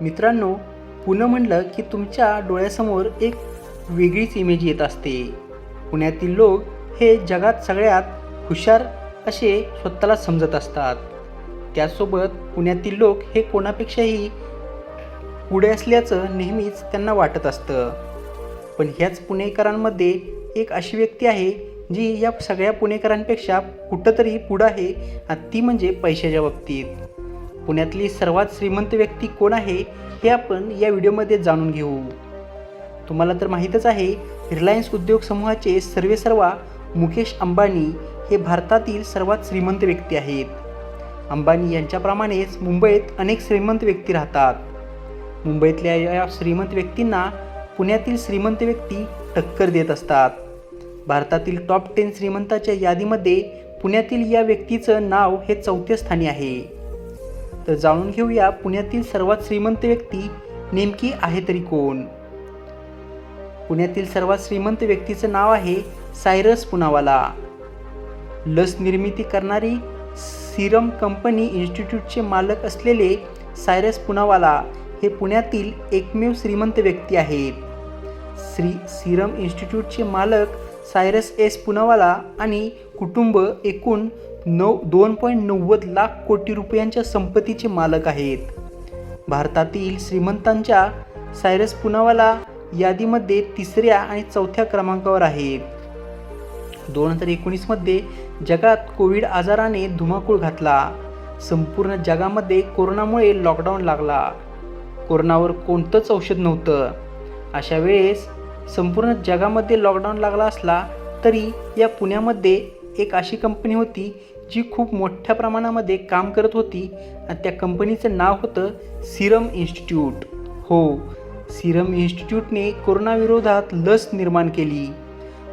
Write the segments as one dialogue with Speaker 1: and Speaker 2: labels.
Speaker 1: मित्रांनो पुणे म्हणलं की तुमच्या डोळ्यासमोर एक वेगळीच इमेज येत असते. पुण्यातील लोक हे जगात सगळ्यात हुशार असे स्वतःला समजत असतात. त्यासोबत पुण्यातील लोक हे कोणापेक्षाही पुढे असल्याचं नेहमीच त्यांना वाटत असतं. पण ह्याच पुणेकरांमध्ये एक अशी व्यक्ती आहे जी या सगळ्या पुणेकरांपेक्षा कुठंतरी पुढं आहे आणि ती म्हणजे पैशाच्या बाबतीत. पुण्यातली सर्वात श्रीमंत व्यक्ती कोण आहे हे आपण या व्हिडिओमध्ये जाणून घेऊ. तुम्हाला तर माहीतच आहे रिलायन्स उद्योग समूहाचे सर्वेसर्वा मुकेश अंबानी हे भारतातील सर्वात श्रीमंत व्यक्ती आहेत. अंबानी यांच्याप्रमाणेच मुंबईत अनेक श्रीमंत व्यक्ती राहतात. मुंबईतल्या या श्रीमंत व्यक्तींना पुण्यातील श्रीमंत व्यक्ती टक्कर देत असतात. भारतातील टॉप टेन श्रीमंताच्या यादीमध्ये पुण्यातील या व्यक्तीचं नाव हे चौथ्या स्थानी आहे. तर जाणून घेऊया पुण्यातील सर्वात श्रीमंत व्यक्ती नेमकी आहे तरी कोण. पुण्यातील सर्वात श्रीमंत व्यक्तीचं नाव आहे सायरस पुनावाला. लस निर्मिती करणारी सिरम कंपनी इन्स्टिट्यूटचे मालक असलेले सायरस पुनावाला हे पुण्यातील एकमेव श्रीमंत व्यक्ती आहेत. श्री सिरम इन्स्टिट्यूटचे मालक सायरस एस पुनावाला आणि कुटुंब एकूण नऊ दोन पॉईंट नव्वद लाख कोटी रुपयांच्या संपत्तीचे मालक आहेत. भारतातील श्रीमंतांच्या सायरस पुनावाला यादीमध्ये तिसऱ्या आणि चौथ्या क्रमांकावर आहेत. दोन हजार एकोणीसमध्ये जगात कोविड आजाराने धुमाकूळ घातला. संपूर्ण जगामध्ये कोरोनामुळे लॉकडाऊन लागला. कोरोनावर कोणतंच औषध नव्हतं. अशा वेळेस संपूर्ण जगामध्ये लॉकडाऊन लागला असला तरी या पुण्यामध्ये एक अशी कंपनी होती जी खूप मोठ्या प्रमाणामध्ये काम करत होती आणि त्या कंपनीचं नाव होतं सिरम इन्स्टिट्यूट. हो सिरम इन्स्टिट्यूटने कोरोनाविरोधात लस निर्माण केली.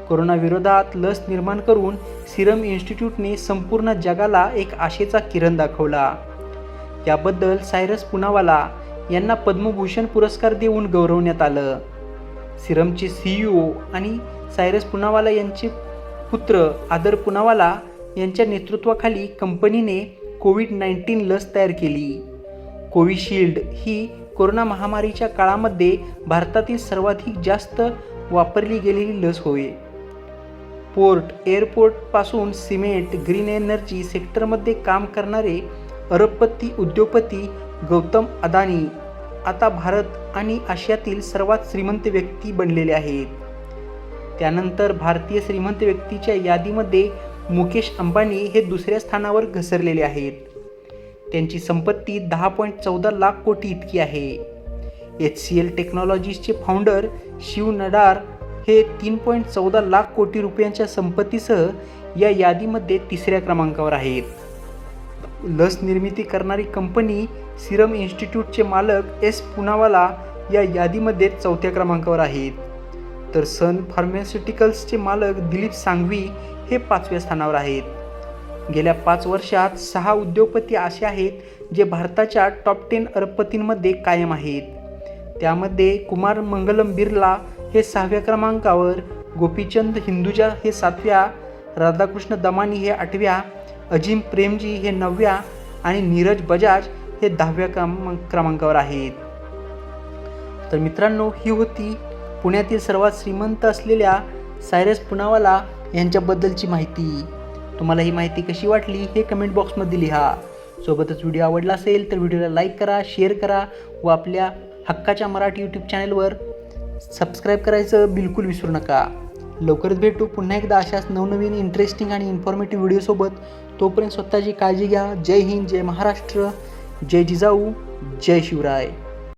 Speaker 1: कोरोनाविरोधात लस निर्माण करून सिरम इन्स्टिट्यूटने संपूर्ण जगाला एक आशेचा किरण दाखवला. याबद्दल सायरस पुनावाला यांना पद्मभूषण पुरस्कार देऊन गौरवण्यात आलं. सिरमचे सीईओ आणि सायरस पुनावाला यांचे पुत्र आदर पुनावाला यांच्या नेतृत्वाखाली कंपनीने कोविड नाईन्टीन लस तयार केली. कोविशिल्ड ही कोरोना महामारीच्या काळामध्ये भारतातील सर्वाधिक जास्त वापरली गेलेली लस होय. पोर्ट एअरपोर्टपासून सिमेंट ग्रीन एनर्जी सेक्टरमध्ये काम करणारे अरबपती उद्योगपती गौतम अदानी आता भारत आणि आशियातील सर्वात श्रीमंत व्यक्ती बनलेले आहेत. त्यानंतर भारतीय श्रीमंत व्यक्तीच्या यादीमध्ये मुकेश अंबानी हे दुसऱ्या स्थानावर घसरलेले आहेत. त्यांची संपत्ती दहा पॉईंट चौदा लाख कोटी इतकी आहे. एच सी एल टेक्नॉलॉजीजचे फाउंडर शिव नडार हे तीन पॉईंट चौदा लाख कोटी रुपयांच्या संपत्तीसह या यादीमध्ये तिसऱ्या क्रमांकावर आहेत. लस निर्मिती करणारी कंपनी सिरम इन्स्टिट्यूटचे मालक एस पुनावाला या यादीमध्ये चौथ्या क्रमांकावर आहेत. तर सन फार्मास्युटिकल्सचे मालक दिलीप सांघवी हे पाचव्या स्थानावर आहेत. गेल्या पाच वर्षात सहा उद्योगपती असे आहेत जे भारताच्या टॉप टेन अरबपतींमध्ये कायम आहेत. त्यामध्ये कुमार मंगलम बिर्ला हे सहाव्या क्रमांकावर गोपीचंद हिंदुजा हे सातव्या राधाकृष्ण दमानी हे आठव्या अजिम प्रेमजी हे नवव्या आणि नीरज बजाज हे दहाव्या क्रमांक क्रमांकावर आहेत. तर मित्रांनो ही होती पुण्यातील सर्वात श्रीमंत असलेल्या सायरस पुनावाला यांच्याबद्दलची माहिती. तुम्हाला ही माहिती कशी वाटली हे कमेंट बॉक्समध्ये लिहा. सोबतच व्हिडिओ आवडला असेल तर व्हिडिओला लाईक करा शेअर करा व आपल्या हक्काच्या मराठी यूट्यूब चॅनलवर सबस्क्राईब करायचं बिलकुल विसरू नका. लवकरच भेटू पुन्हा एकदा अशाच नवनवीन इंटरेस्टिंग आणि इन्फॉर्मेटिव्ह व्हिडिओसोबत तोपर्यंत स्वतःची काळजी घ्या. जय हिंद जय महाराष्ट्र जय जिजाऊ जय शिवराय.